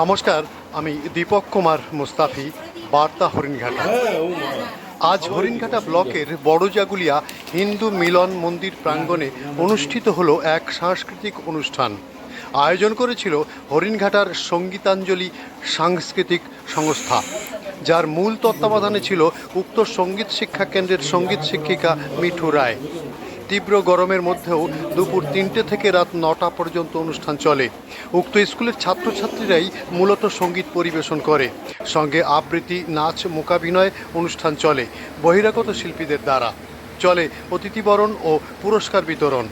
নমস্কার আমি দীপক কুমার মুস্তাফি বার্তা হরিণঘাটা। হ্যাঁ আজ হরিণঘাটা ব্লকের বড়জাগুলিয়া হিন্দু মিলন মন্দির প্রাঙ্গণে অনুষ্ঠিত হলো এক সাংস্কৃতিক অনুষ্ঠান। আয়োজন করেছিল হরিণঘাটার সঙ্গীতাঞ্জলি সাংস্কৃতিক সংস্থা যার মূল তত্ত্বাবধানে ছিল উক্ত সংগীত শিক্ষা কেন্দ্রের সংগীত শিক্ষিকা মিঠু রায়। তীব্র গরমের মধ্যেও দুপুর তিনটে থেকে রাত নটা পর্যন্ত অনুষ্ঠান চলে। উক্ত স্কুলের ছাত্রছাত্রীরাই মূলত সংগীত পরিবেশন করে। সঙ্গে আবৃত্তি নাচ মোকাভিনয় অনুষ্ঠান চলে বহিরাগত শিল্পীদের দ্বারা। চলে অতিথিবরণ ও পুরস্কার বিতরণ।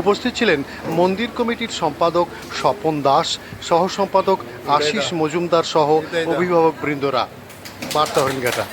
উপস্থিত ছিলেন মন্দির কমিটির সম্পাদক স্বপন দাস সহ সম্পাদক আশিস মজুমদার সহ অভিভাবক বৃন্দরা বার্তা হরিণঘাটা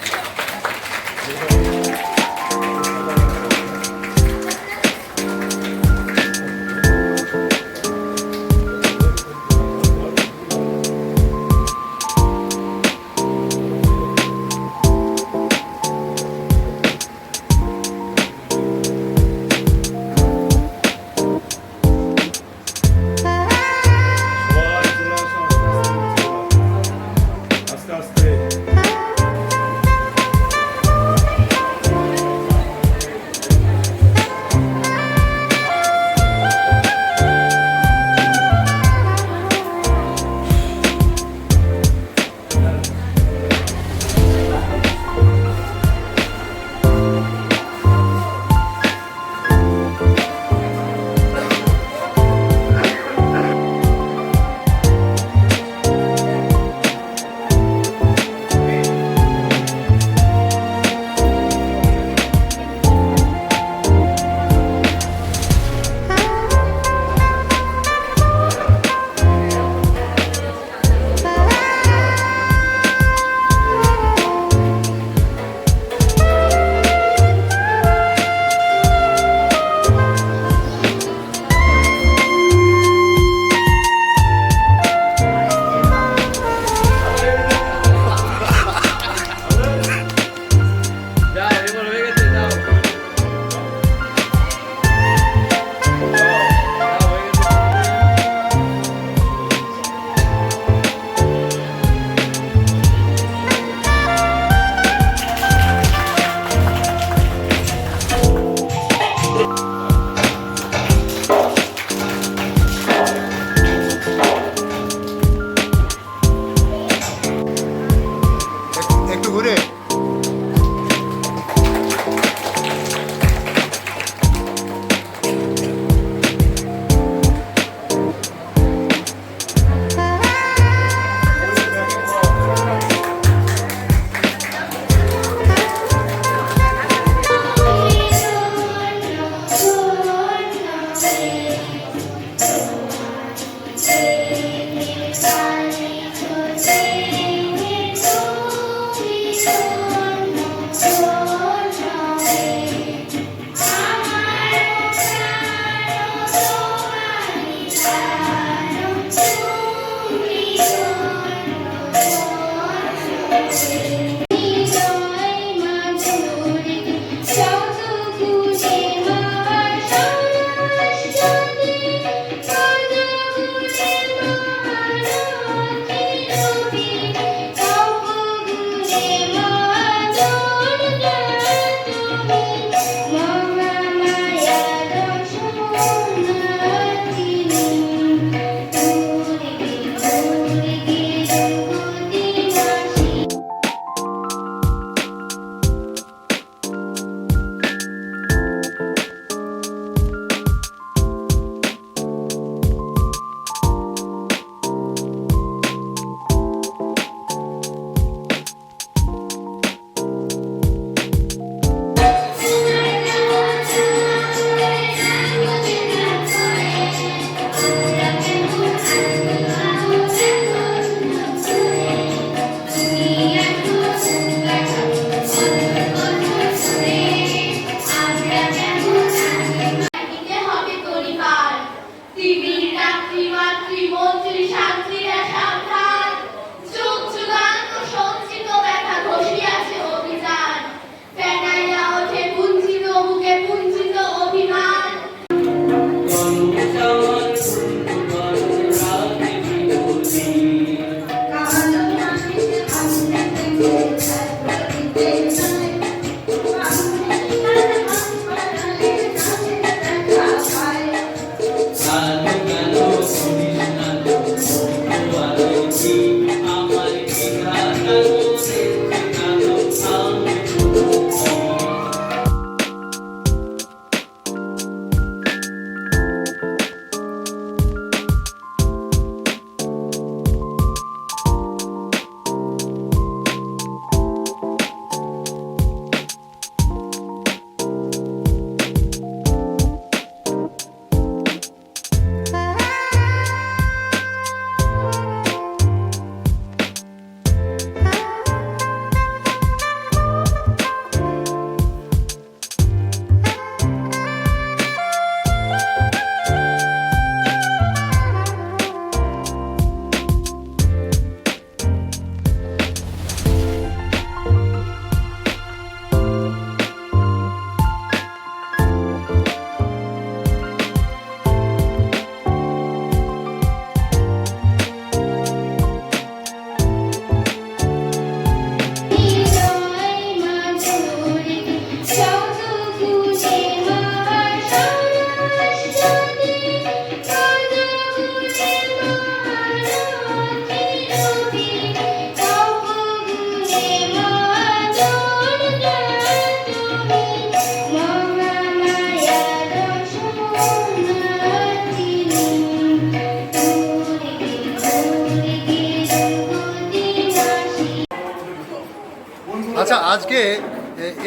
আজকে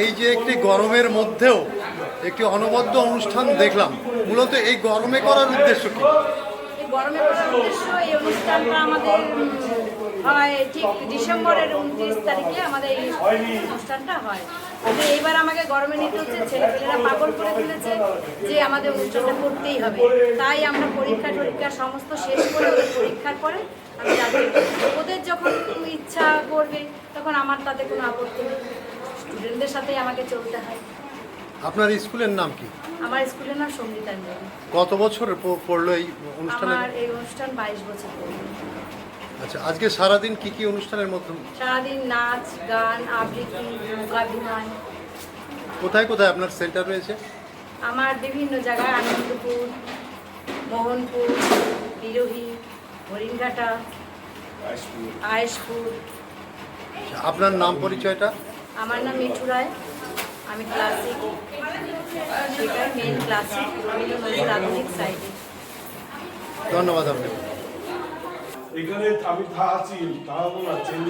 এই যে একটি গরমের মধ্যেও একটি অনবদ্য অনুষ্ঠান দেখলাম। মূলত এই গরমে করার উদ্দেশ্য কি? গরমে উদ্দেশ্য এই অনুষ্ঠানটা আমাদের হয় ডিসেম্বরের উনত্রিশ তারিখে আমাদের এই অনুষ্ঠানটা হয়। এইবার আমাকে গরমে নিতে হচ্ছে পাগল করে যে আমাদের অনুষ্ঠানটা করতেই হবে। তাই আমরা পরীক্ষা সমস্ত শেষ করে ওদের পরীক্ষার ওদের যখন ইচ্ছা করবে, তখন আমার তাতে কোনো আপত্তি নেই। স্টুডেন্টদের সাথেই আমাকে চলতে হয়। আপনার স্কুলের নাম কি? আমার স্কুলের নাম সঙ্গীতাঞ্জলি কত বছর প- পড়ল এই অনুষ্ঠানে? আমার এই অনুষ্ঠান বাইশ বছর আচ্ছা আজকে সারাদিন কি কি অনুষ্ঠানের মধ্যে? সারাদিন নাচ গান আবৃত্তি মূকাভিনয় কোথায় কোথায় আপনার সেন্টার রয়েছে? আমার বিভিন্ন জায়গায় আনন্দপুর মোহনপুর বিরোহী হরিণঘাটা আয়েশপুর। আপনার নাম পরিচয়টা? আমার নাম মিঠু রায়। আমি ক্লাসিক সেটাই মেন ক্লাসিক মিলন নদীর আধুনিক সাইডে ধন্যবাদ আপনাকে। এখানে আমি থা আছি চেঞ্জ